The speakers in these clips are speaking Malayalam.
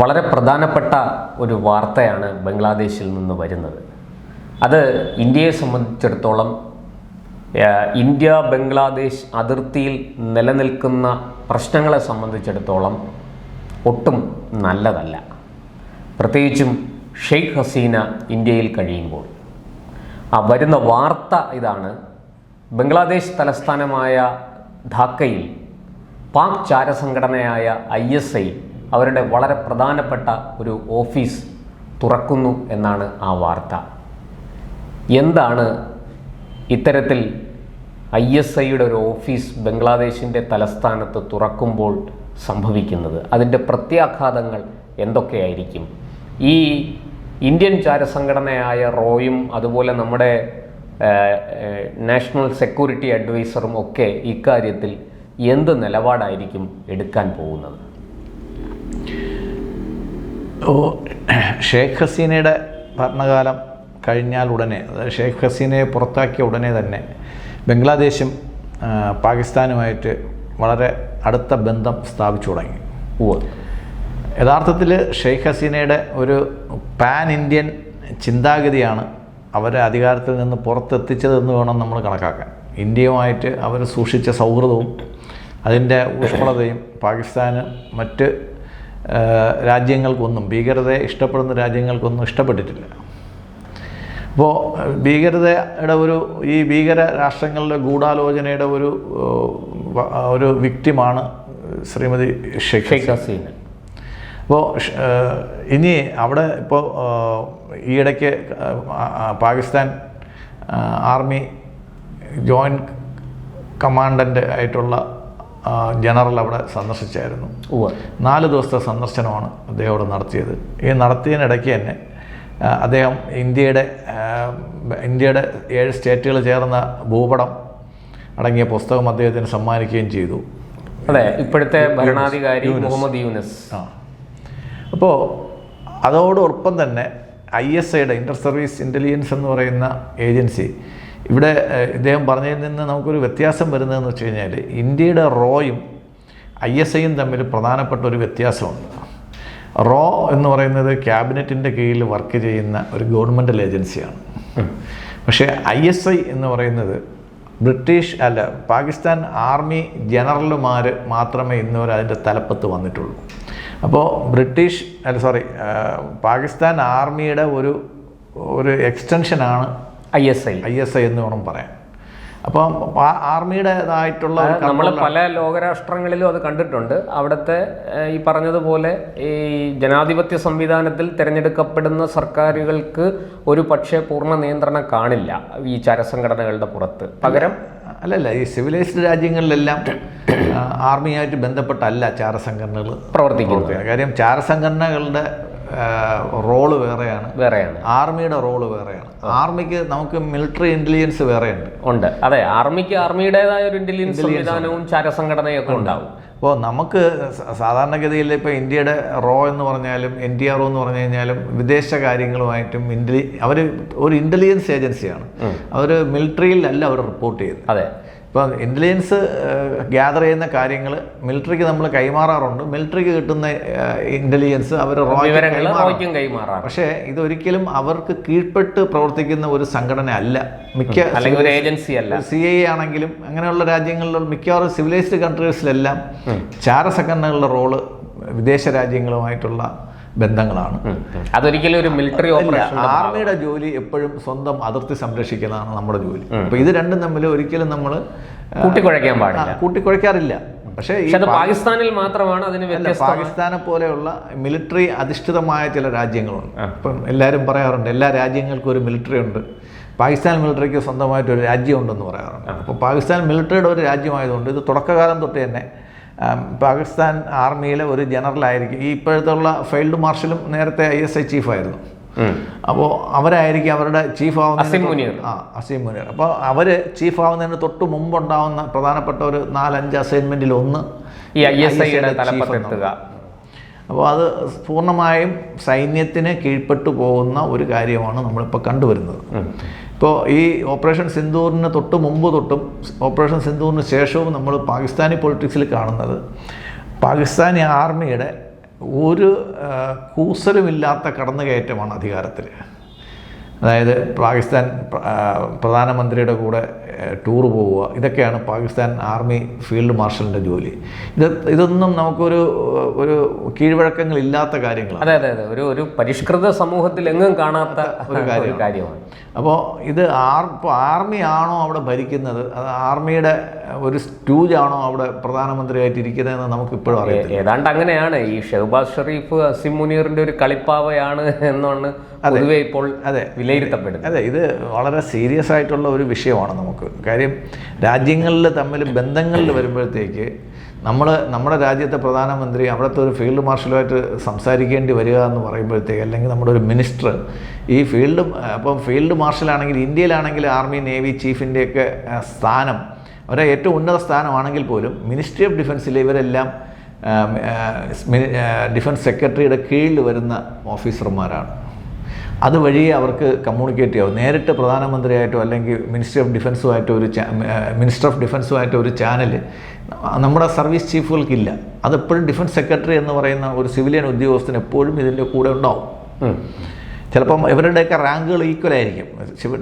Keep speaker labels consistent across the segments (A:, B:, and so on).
A: വളരെ പ്രധാനപ്പെട്ട ഒരു വാർത്തയാണ് ബംഗ്ലാദേശിൽ നിന്ന് വരുന്നത്. അത് ഇന്ത്യയെ സംബന്ധിച്ചിടത്തോളം ഇന്ത്യ ബംഗ്ലാദേശ് അതിർത്തിയിൽ നിലനിൽക്കുന്ന പ്രശ്നങ്ങളെ സംബന്ധിച്ചിടത്തോളം ഒട്ടും നല്ലതല്ല. പ്രത്യേകിച്ചും ഷെയ്ഖ് ഹസീന ഇന്ത്യയിൽ കഴിയുമ്പോൾ. ആ വരുന്ന വാർത്ത ഇതാണ്. ബംഗ്ലാദേശ് തലസ്ഥാനമായ ധാക്കയിൽ പാക് ചാരസംഘടനയായ ഐ എസ് ഐ അവരുടെ വളരെ പ്രധാനപ്പെട്ട ഒരു ഓഫീസ് തുറക്കുന്നു എന്നാണ് ആ വാർത്ത. എന്താണ് ഇത്തരത്തിൽ ഐ എസ് ഐയുടെ ഒരു ഓഫീസ് ബംഗ്ലാദേശിന്റെ തലസ്ഥാനത്ത് തുറക്കുമ്പോൾ സംഭവിക്കുന്നത്? അതിന്റെ പ്രത്യാഘാതങ്ങൾ എന്തൊക്കെയായിരിക്കും? ഈ ഇന്ത്യൻ ചാരസംഘടനയായ റോയും അതുപോലെ നമ്മുടെ നാഷണൽ സെക്യൂരിറ്റി അഡ്വൈസറും ഒക്കെ ഇക്കാര്യത്തിൽ എന്ത് നിലപാടായിരിക്കും എടുക്കാൻ പോകുന്നത്?
B: ഓ ഷേഖ് ഹസീനയുടെ ഭരണകാലം കഴിഞ്ഞാൽ ഉടനെ അതായത് ഷേഖ് ഹസീനയെ പുറത്താക്കിയ ഉടനെ തന്നെ ബംഗ്ലാദേശും പാകിസ്ഥാനുമായിട്ട് വളരെ അടുത്ത ബന്ധം സ്ഥാപിച്ചു തുടങ്ങി.
A: ഓ
B: യഥാർത്ഥത്തിൽ ഷെയ്ഖ് ഹസീനയുടെ ഒരു പാൻ ഇന്ത്യൻ ചിന്താഗതിയാണ് അവരെ അധികാരത്തിൽ നിന്ന് പുറത്തെത്തിച്ചതെന്ന് വേണം നമ്മൾ കണക്കാക്കാൻ. ഇന്ത്യയുമായിട്ട് അവർ സൂക്ഷിച്ച സൗഹൃദവും അതിന്റെ ഊഷ്മളതയും പാകിസ്ഥാന് മറ്റ് രാജ്യങ്ങൾക്കൊന്നും ഭീകരതയെ ഇഷ്ടപ്പെടുന്ന രാജ്യങ്ങൾക്കൊന്നും ഇഷ്ടപ്പെട്ടിട്ടില്ല. അപ്പോൾ ഭീകരതയുടെ ഒരു ഈ ഭീകര രാഷ്ട്രങ്ങളുടെ ഗൂഢാലോചനയുടെ ഒരു ഒരു വ്യക്തിമാണ് ശ്രീമതി ഷെയ്ഖ്
A: ഹസീന.
B: അപ്പോൾ ഇനി അവിടെ ഇപ്പോൾ ഈയിടയ്ക്ക് പാകിസ്ഥാൻ ആർമി ജോയിന്റ് കമാൻഡന്റ് ആയിട്ടുള്ള ജനറൽ അവിടെ സന്ദർശിച്ചായിരുന്നു. നാല് ദിവസത്തെ സന്ദർശനമാണ് അദ്ദേഹം അവിടെ നടത്തിയത്. ഈ നടത്തിയതിനിടയ്ക്ക് തന്നെ അദ്ദേഹം ഇന്ത്യയുടെ ഇന്ത്യയുടെ ഏഴ് സ്റ്റേറ്റുകൾ ചേർന്ന ഭൂപടം അടങ്ങിയ പുസ്തകം അദ്ദേഹത്തിന് സമ്മാനിക്കുകയും ചെയ്തു.
A: അതെ ഇപ്പോഴത്തെ ഭരണാധികാരി മുഹമ്മദ് യൂനസ്.
B: ആ. അപ്പോൾ അതോടൊപ്പം തന്നെ ഐ എസ് ഐയുടെ ഇന്റർ സർവീസ് ഇന്റലിജൻസ് എന്ന് പറയുന്ന ഏജൻസി ഇവിടെ ഇദ്ദേഹം പറഞ്ഞതിൽ നിന്ന് നമുക്കൊരു വ്യത്യാസം വരുന്നതെന്ന് വെച്ച് കഴിഞ്ഞാൽ ഇന്ത്യയുടെ റോയും ഐ എസ് ഐയും തമ്മിൽ പ്രധാനപ്പെട്ട ഒരു വ്യത്യാസമുണ്ട്. റോ എന്ന് പറയുന്നത് ക്യാബിനറ്റിന്റെ കീഴിൽ വർക്ക് ചെയ്യുന്ന ഒരു ഗവൺമെന്റൽ ഏജൻസിയാണ്. പക്ഷേ ഐ എസ് ഐ എന്ന് പറയുന്നത് ബ്രിട്ടീഷ് അല്ല പാകിസ്ഥാൻ ആർമി ജനറലുമാർ മാത്രമേ ഇന്നുവരെ അതിന്റെ തലപ്പത്ത് വന്നിട്ടുള്ളൂ. അപ്പോൾ ബ്രിട്ടീഷ് അല്ല സോറി പാകിസ്ഥാൻ ആർമിയുടെ ഒരു ഒരു എക്സ്റ്റൻഷനാണ്
A: I S I.
B: I S I എന്ന് വേണം പറയാൻ. അപ്പം ആ- ആർമിയുടേതായിട്ടുള്ള
A: നമ്മൾ പല ലോകരാഷ്ട്രങ്ങളിലും അത് കണ്ടിട്ടുണ്ട്. അവിടുത്തെ ഈ പറഞ്ഞതുപോലെ ഈ ജനാധിപത്യ സംവിധാനത്തിൽ തിരഞ്ഞെടുക്കപ്പെടുന്ന സർക്കാരുകൾക്ക് ഒരു പക്ഷേ പൂർണ നിയന്ത്രണം കാണില്ല ഈ ചരസംഘടനകളുടെ പുറത്ത്. പകരം
B: അല്ലല്ല ഈ സിവിലൈസ്ഡ് രാജ്യങ്ങളിലെല്ലാം ആർമിയായിട്ട് ബന്ധപ്പെട്ടല്ല ചാരസംഘടനകൾ
A: പ്രവർത്തിക്കുന്നത്.
B: കാര്യം ചാരസംഘടനകളുടെ റോൾ വേറെയാണ്.
A: വേറെയാണ്.
B: ആർമിയുടെ റോൾ വേറെയാണ്. ആർമിക്ക് നമുക്ക് മിലിറ്ററി ഇന്റലിജൻസ് വേറെയുണ്ട്.
A: ഉണ്ട്. അതെ ആർമിക്ക് ആർമിയുടേതായ ഒരു ഇന്റലിജൻസ് സംവിധാനവും ചാരസംഘടനയൊക്കെ ഉണ്ടാവും.
B: അപ്പോൾ നമുക്ക് സാധാരണഗതിയിൽ ഇപ്പോൾ ഇന്ത്യയുടെ റോ എന്ന് പറഞ്ഞാലും എൻ ടി ആർ ഒ എന്ന് പറഞ്ഞു കഴിഞ്ഞാലും വിദേശ കാര്യങ്ങളുമായിട്ടും ഇന്റലി അവർ ഒരു ഇന്റലിജൻസ് ഏജൻസിയാണ്. അവർ മിലിറ്ററിയിലല്ല അവർ റിപ്പോർട്ട് ചെയ്യുന്നത്.
A: അതെ.
B: ഇപ്പോൾ ഇന്റലിജൻസ് ഗ്യാദർ ചെയ്യുന്ന കാര്യങ്ങൾ മിലിറ്ററിക്ക് നമ്മൾ കൈമാറാറുണ്ട്. മിലിറ്ററിക്ക് കിട്ടുന്ന ഇന്റലിജൻസ് അവർ
A: കൈമാറാറ്
B: പക്ഷേ ഇതൊരിക്കലും അവർക്ക് കീഴ്പ്പെട്ട് പ്രവർത്തിക്കുന്ന ഒരു സംഘടന അല്ല മിക്ക
A: അല്ലെങ്കിൽ ഒരു ഏജൻസി അല്ല.
B: സി ഐ ആണെങ്കിലും അങ്ങനെയുള്ള രാജ്യങ്ങളിൽ മിക്കവാറും സിവിലൈസ്ഡ് കൺട്രീസിലെല്ലാം ചാരസംഘടനകളുടെ റോൾ വിദേശ രാജ്യങ്ങളുമായിട്ടുള്ള ബന്ധങ്ങളാണ്.
A: അതൊരിക്കലും ഒരു മിലിറ്ററി
B: ആർമിയുടെ ജോലി എപ്പോഴും സ്വന്തം അതിർത്തി സംരക്ഷിക്കുന്നതാണ് നമ്മുടെ ജോലി. അപ്പൊ ഇത് രണ്ടും തമ്മിൽ ഒരിക്കലും നമ്മൾ
A: കൂട്ടിക്കുഴയ്ക്കാൻ പാടില്ല.
B: കൂട്ടിക്കുഴയ്ക്കാറില്ല. പക്ഷേ
A: പാകിസ്ഥാനിൽ മാത്രമാണ് അതിന്
B: പാകിസ്ഥാനെ പോലെയുള്ള മിലിറ്ററി അധിഷ്ഠിതമായ ചില രാജ്യങ്ങളുണ്ട്. ഇപ്പം എല്ലാവരും പറയാറുണ്ട് എല്ലാ രാജ്യങ്ങൾക്കും ഒരു മിലിറ്ററി ഉണ്ട്. പാകിസ്ഥാൻ മിലിറ്ററിക്ക് സ്വന്തമായിട്ട് ഒരു രാജ്യമുണ്ടെന്ന് പറയാറുണ്ട്. അപ്പോൾ പാകിസ്ഥാൻ മിലിറ്ററിയുടെ ഒരു രാജ്യമായതുകൊണ്ട് ഇത് തുടക്കകാലം തൊട്ട് തന്നെ പാകിസ്ഥാൻ ആർമിയിലെ ഒരു ജനറലായിരിക്കും. ഈ ഇപ്പോഴത്തുള്ള ഫീൽഡ് മാർഷലും നേരത്തെ ഐ എസ് ഐ ചീഫായിരുന്നു. അപ്പോൾ അവരായിരിക്കും അവരുടെ ചീഫ് ആവുന്ന ആ അസീം മുനിയർ അപ്പോൾ അവർ ചീഫ് ആവുന്നതിന് തൊട്ട് മുമ്പുണ്ടാവുന്ന പ്രധാനപ്പെട്ട ഒരു നാലഞ്ച് അസൈൻമെന്റിൽ ഒന്ന്
A: ഈ ഐ എസ് ഐയുടെ
B: അപ്പോൾ അത് പൂർണമായും സൈന്യത്തിന് കീഴ്പ്പെട്ടു പോകുന്ന ഒരു കാര്യമാണ് നമ്മളിപ്പോൾ കണ്ടുവരുന്നത്. ഇപ്പോൾ ഈ ഓപ്പറേഷൻ സിന്ദൂറിന് തൊട്ട് മുമ്പ് തൊട്ടും ഓപ്പറേഷൻ സിന്ദൂറിന് ശേഷവും നമ്മൾ പാകിസ്ഥാനി പൊളിറ്റിക്സിൽ കാണുന്നത് പാകിസ്ഥാനി ആർമിയുടെ ഒരു കൂസലുമില്ലാത്ത കടന്നുകയറ്റമാണ് അധികാരത്തിൽ അതായത് പാകിസ്ഥാൻ പ്രധാനമന്ത്രിയുടെ കൂടെ ടൂർ പോവുക ഇതൊക്കെയാണ് പാകിസ്ഥാൻ ആർമി ഫീൽഡ് മാർഷലിന്റെ ജോലി. ഇത് ഇതൊന്നും നമുക്കൊരു ഒരു കീഴ്വഴക്കങ്ങളില്ലാത്ത കാര്യങ്ങളാണ്.
A: അതെ അതെ അതെ. ഒരു ഒരു പരിഷ്കൃത സമൂഹത്തിൽ എങ്ങും കാണാത്ത ഒരു കാര്യമാണ്.
B: അപ്പോൾ ഇത് ആർ ഇപ്പോൾ ആർമി ആണോ അവിടെ ഭരിക്കുന്നത്? അത് ആർമിയുടെ ഒരു സ്റ്റൂജാണോ അവിടെ പ്രധാനമന്ത്രിയായിട്ട് ഇരിക്കുന്നതെന്ന് നമുക്ക് ഇപ്പോഴും
A: അറിയാം ഏതാണ്ട് അങ്ങനെയാണ്. ഈ ഷെഹബാസ് ഷെറീഫ് അസിം മുനീറിന്റെ ഒരു കളിപ്പാവയാണ് എന്നാണ് പൊതുവെ ഇപ്പോൾ
B: അതെ.
A: വിലയിരുത്തപ്പെടുന്നത്.
B: അതെ ഇത് വളരെ സീരിയസ് ആയിട്ടുള്ള ഒരു വിഷയമാണ് നമുക്ക്. കാര്യം രാജ്യങ്ങളിൽ തമ്മിൽ ബന്ധങ്ങളിൽ വരുമ്പോഴത്തേക്ക് നമ്മൾ നമ്മുടെ രാജ്യത്തെ പ്രധാനമന്ത്രി അവിടുത്തെ ഒരു ഫീൽഡ് മാർഷലുമായിട്ട് സംസാരിക്കേണ്ടി വരിക എന്ന് പറയുമ്പോഴത്തേക്ക് അല്ലെങ്കിൽ നമ്മുടെ ഒരു മിനിസ്റ്റർ ഈ ഫീൽഡ് അപ്പം ഫീൽഡ് മാർഷലാണെങ്കിൽ ഇന്ത്യയിലാണെങ്കിൽ ആർമി നേവി ചീഫിന്റെയൊക്കെ സ്ഥാനം അവരെ ഏറ്റവും ഉന്നത സ്ഥാനമാണെങ്കിൽ പോലും മിനിസ്ട്രി ഓഫ് ഡിഫൻസിൽ ഇവരെല്ലാം ഡിഫൻസ് സെക്രട്ടറിയുടെ കീഴിൽ വരുന്ന ഓഫീസർമാരാണ്. അതുവഴി അവർക്ക് കമ്മ്യൂണിക്കേറ്റ് ചെയ്യാവും. നേരിട്ട് പ്രധാനമന്ത്രിയായിട്ടോ അല്ലെങ്കിൽ മിനിസ്റ്റർ ഓഫ് ഡിഫൻസുമായിട്ടോ ഒരു മിനിസ്റ്റർ ഓഫ് ഡിഫൻസുമായിട്ടോ ഒരു ചാനൽ നമ്മുടെ സർവീസ് ചീഫുകൾക്കില്ല അതെപ്പോഴും ഡിഫൻസ് സെക്രട്ടറി എന്ന് പറയുന്ന ഒരു സിവിലിയൻ ഉദ്യോഗസ്ഥൻ എപ്പോഴും ഇതിന്റെ കൂടെ ഉണ്ടാവും. ചിലപ്പം ഇവരുടെയൊക്കെ റാങ്കുകൾ ഈക്വൽ ആയിരിക്കും.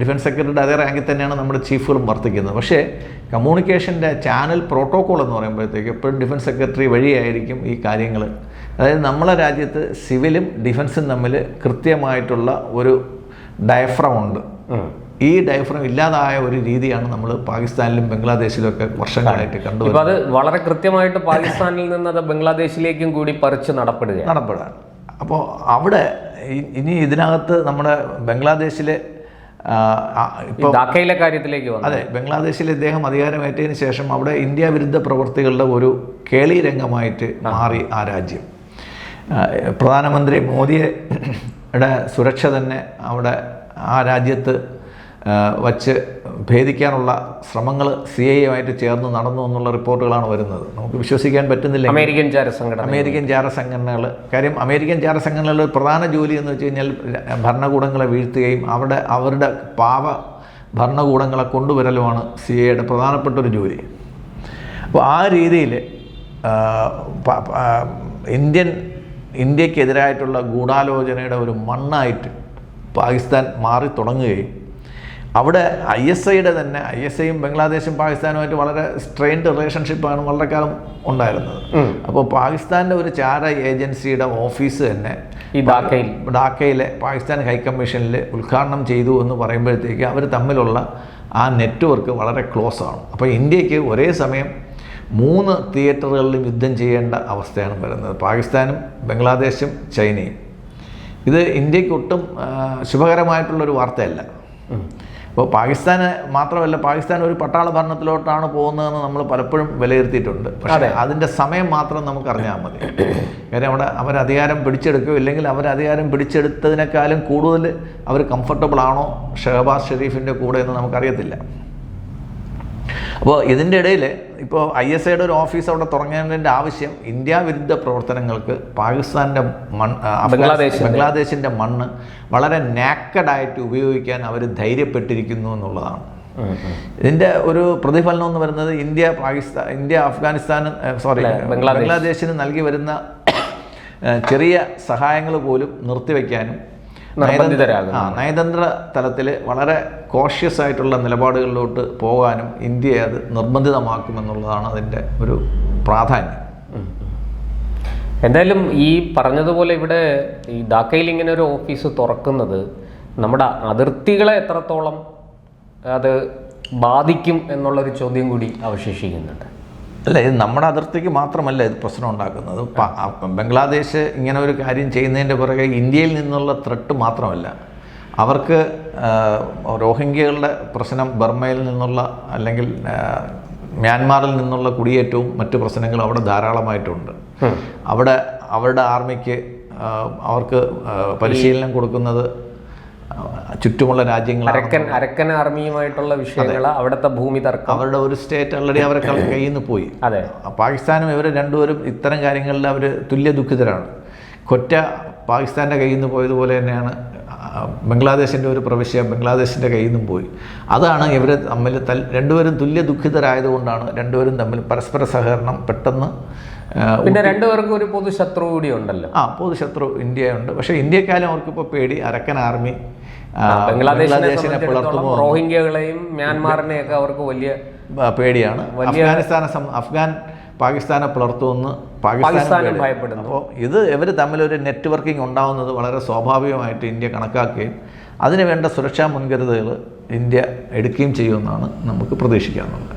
B: ഡിഫൻസ് സെക്രട്ടറിയുടെ അതേ റാങ്കിൽ തന്നെയാണ് നമ്മുടെ ചീഫുകളും വർത്തിക്കുന്നത്. പക്ഷേ കമ്മ്യൂണിക്കേഷന്റെ ചാനൽ പ്രോട്ടോക്കോൾ എന്ന് പറയുമ്പോഴത്തേക്ക് എപ്പോഴും ഡിഫൻസ് സെക്രട്ടറി വഴിയായിരിക്കും ഈ കാര്യങ്ങൾ അതായത് നമ്മളെ രാജ്യത്ത് സിവിലും ഡിഫൻസും തമ്മിൽ കൃത്യമായിട്ടുള്ള ഒരു ഡയഫ്രം ഉണ്ട്. ഈ ഡയഫ്രം ഇല്ലാതായ ഒരു രീതിയാണ് നമ്മൾ പാകിസ്ഥാനിലും ബംഗ്ലാദേശിലും ഒക്കെ വർഷങ്ങളായിട്ട് കണ്ടു
A: അത് വളരെ കൃത്യമായിട്ട് പാകിസ്ഥാനിൽ നിന്ന് അത് ബംഗ്ലാദേശിലേക്കും കൂടി പറിച്ച് നടപ്പെടുകയാണ്.
B: നടപ്പെടാൻ അപ്പോൾ അവിടെ ഇനി ഇതിനകത്ത് നമ്മുടെ ബംഗ്ലാദേശിലെ
A: ധാക്കയിലെ കാര്യത്തിലേക്ക് വന്നു.
B: അതെ ബംഗ്ലാദേശിൽ ഇദ്ദേഹം അധികാരമേറ്റതിന് ശേഷം അവിടെ ഇന്ത്യ വിരുദ്ധ പ്രവൃത്തികളുടെ ഒരു കേളി രംഗമായിട്ട് മാറി ആ രാജ്യം. പ്രധാനമന്ത്രി മോദിയുടെ സുരക്ഷ തന്നെ അവിടെ ആ രാജ്യത്ത് വച്ച് ഭേദിക്കാനുള്ള ശ്രമങ്ങൾ സി ഐ ആയിട്ട് ചേർന്ന് നടന്നു എന്നുള്ള റിപ്പോർട്ടുകളാണ് വരുന്നത്. നമുക്ക് വിശ്വസിക്കാൻ പറ്റുന്നില്ല
A: അമേരിക്കൻ ചാര സംഘടന
B: അമേരിക്കൻ ചാരസംഘടനകൾ കാര്യം അമേരിക്കൻ ചാരസംഘടനകളുടെ പ്രധാന ജോലി എന്ന് വെച്ച് കഴിഞ്ഞാൽ ഭരണകൂടങ്ങളെ വീഴ്ത്തുകയും അവിടെ അവരുടെ പാവ ഭരണകൂടങ്ങളെ കൊണ്ടുവരലുമാണ് സി ഐയുടെ പ്രധാനപ്പെട്ട ഒരു ജോലി. അപ്പോൾ ആ രീതിയിൽ ഇന്ത്യൻ ഇന്ത്യക്കെതിരായിട്ടുള്ള ഗൂഢാലോചനയുടെ ഒരു മണ്ണായിട്ട് പാകിസ്ഥാൻ മാറി തുടങ്ങുകയും അവിടെ ഐ എസ് ഐയുടെ തന്നെ ഐ എസ് ഐയും ബംഗ്ലാദേശും പാകിസ്ഥാനുമായിട്ട് വളരെ സ്ട്രെയിൻഡ് റിലേഷൻഷിപ്പാണ് വളരെ കാലം ഉണ്ടായിരുന്നത്. അപ്പോൾ പാകിസ്ഥാന്റെ ഒരു ചാര ഏജൻസിയുടെ ഓഫീസ് തന്നെ
A: ഈ ഡാക്കയിൽ
B: ഡാക്കയിലെ പാകിസ്ഥാൻ ഹൈക്കമ്മീഷനിൽ ഉദ്ഘാടനം ചെയ്തു എന്ന് പറയുമ്പോഴത്തേക്ക് അവർ തമ്മിലുള്ള ആ നെറ്റ്വർക്ക് വളരെ ക്ലോസ് ആണ്. അപ്പോൾ ഇന്ത്യയ്ക്ക് ഒരേ സമയം മൂന്ന് തിയേറ്ററുകളിലും യുദ്ധം ചെയ്യേണ്ട അവസ്ഥയാണ് വരുന്നത്. പാകിസ്ഥാനും ബംഗ്ലാദേശും ചൈനയും. ഇത് ഇന്ത്യയ്ക്ക് ഒട്ടും ശുഭകരമായിട്ടുള്ളൊരു വാർത്തയല്ല. അപ്പോൾ പാകിസ്ഥാന് മാത്രമല്ല പാകിസ്ഥാൻ ഒരു പട്ടാള ഭരണത്തിലോട്ടാണ് പോകുന്നതെന്ന് നമ്മൾ പലപ്പോഴും വിലയിരുത്തിയിട്ടുണ്ട്. പക്ഷേ അതിന്റെ സമയം മാത്രം നമുക്ക് അറിഞ്ഞാൽ മതി. കാര്യം അവിടെ അവർ അധികാരം പിടിച്ചെടുക്കുകയോ ഇല്ലെങ്കിൽ അവർ അധികാരം പിടിച്ചെടുത്തതിനേക്കാളും കൂടുതൽ അവർ കംഫർട്ടബിൾ ആണോ ഷഹബാസ് ഷെരീഫിന്റെ കൂടെ എന്ന് നമുക്കറിയത്തില്ല. അപ്പോൾ ഇതിന്റെ ഇടയിൽ ഇപ്പോൾ ഐ എസ് ഐയുടെ ഒരു ഓഫീസ് അവിടെ തുടങ്ങേണ്ടതിന്റെ ആവശ്യം ഇന്ത്യ വിരുദ്ധ പ്രവർത്തനങ്ങൾക്ക് പാകിസ്ഥാന്റെ മൺ ബംഗ്ലാദേശ്
A: ബംഗ്ലാദേശിന്റെ.
B: ബംഗ്ലാദേശിന്റെ മണ്ണ് വളരെ നാക്കഡായിട്ട് ഉപയോഗിക്കാൻ അവർ ധൈര്യപ്പെട്ടിരിക്കുന്നു എന്നുള്ളതാണ്. ഇതിന്റെ ഒരു പ്രതിഫലനം എന്ന് പറയുന്നത് India Pakistan India Afghanistan sorry ബംഗ്ലാദേശിന് നൽകി വരുന്ന ചെറിയ സഹായങ്ങൾ പോലും നിർത്തിവെക്കാനും നയതന്ത്ര തലത്തിൽ വളരെ കോഷ്യസ് ആയിട്ടുള്ള നിലപാടുകളിലോട്ട് പോകാനും ഇന്ത്യയെ അത് നിർബന്ധിതമാക്കുമെന്നുള്ളതാണ് അതിന്റെ ഒരു പ്രാധാന്യം.
A: എന്തായാലും ഈ പറഞ്ഞതുപോലെ ഇവിടെ ഈ ധാക്കയിൽ ഇങ്ങനെ ഒരു ഓഫീസ് തുറക്കുന്നത് നമ്മുടെ അതിർത്തികളെ എത്രത്തോളം അത് ബാധിക്കും എന്നുള്ളൊരു ചോദ്യം കൂടി അവശേഷിക്കുന്നുണ്ട്.
B: അല്ല ഇത് നമ്മുടെ അതിർത്തിക്ക് മാത്രമല്ല ഇത് പ്രശ്നം ഉണ്ടാക്കുന്നത്. ബംഗ്ലാദേശ് ഇങ്ങനെ ഒരു കാര്യം ചെയ്യുന്നതിന്റെ പുറകെ ഇന്ത്യയിൽ നിന്നുള്ള ത്രെട്ട് മാത്രമല്ല. അവർക്ക് റോഹിംഗ്യകളുടെ പ്രശ്നം ബർമയിൽ നിന്നുള്ള അല്ലെങ്കിൽ മ്യാൻമാറിൽ നിന്നുള്ള കുടിയേറ്റവും മറ്റു പ്രശ്നങ്ങളും അവിടെ ധാരാളമായിട്ടുണ്ട്. അവിടെ അവരുടെ ആർമിക്ക് അവർക്ക് പരിശീലനം കൊടുക്കുന്നത് ചുറ്റുമുള്ള രാജ്യങ്ങൾ
A: അരക്കൻ അരക്കൻ ആർമിയുമായിട്ടുള്ള വിഷയങ്ങൾ അവിടുത്തെ ഭൂമി തർക്കം.
B: അവരുടെ ഒരു സ്റ്റേറ്റ് ഓൾറെഡി അവരെ കയ്യിൽ നിന്ന് പോയി.
A: അതെ.
B: പാകിസ്ഥാനും ഇവർ രണ്ടുപേരും ഇത്തരം കാര്യങ്ങളിൽ അവർ തുല്യ ദുഃഖിതരാണ്. കൊറ്റ പാകിസ്ഥാന്റെ കയ്യിൽ നിന്ന് പോയതുപോലെ തന്നെയാണ് ബംഗ്ലാദേശിന്റെ ഒരു പ്രവിശ്യ ബംഗ്ലാദേശിന്റെ കയ്യിൽ നിന്നും പോയി. അതാണ് ഇവർ തമ്മിൽ തൽ രണ്ടുപേരും തുല്യ ദുഃഖിതരായതുകൊണ്ടാണ് രണ്ടുപേരും തമ്മിൽ പരസ്പര സഹകരണം പെട്ടെന്ന്
A: പിന്നെ രണ്ടുപേർക്കും ഒരു പൊതുശത്രു കൂടി ഉണ്ടല്ലോ.
B: ആ പൊതുശത്രു ഇന്ത്യയുണ്ട്. പക്ഷേ ഇന്ത്യക്കാലം അവർക്കിപ്പോൾ പേടി. അരക്കൻ ആർമി
A: ബംഗ്ലാദേശിനെ
B: പുലർത്തുമോ
A: റോഹിംഗ്യകളെയും മ്യാൻമാറിനെയൊക്കെ അവർക്ക് വലിയ
B: പേടിയാണ്. അഫ്ഗാനിസ്ഥാനെ അഫ്ഗാൻ പാകിസ്ഥാനെ പുലർത്തുമെന്ന്
A: പാകിസ്ഥാനും ഭയപ്പെടുന്നു.
B: അപ്പോൾ ഇത് ഇവർ തമ്മിലൊരു നെറ്റ്വർക്കിംഗ് ഉണ്ടാവുന്നത് വളരെ സ്വാഭാവികമായിട്ട് ഇന്ത്യ കണക്കാക്കുകയും അതിനുവേണ്ട സുരക്ഷാ മുൻകരുതലുകൾ ഇന്ത്യ എടുക്കുകയും ചെയ്യുമെന്നാണ് നമുക്ക് പ്രതീക്ഷിക്കാവുന്നത്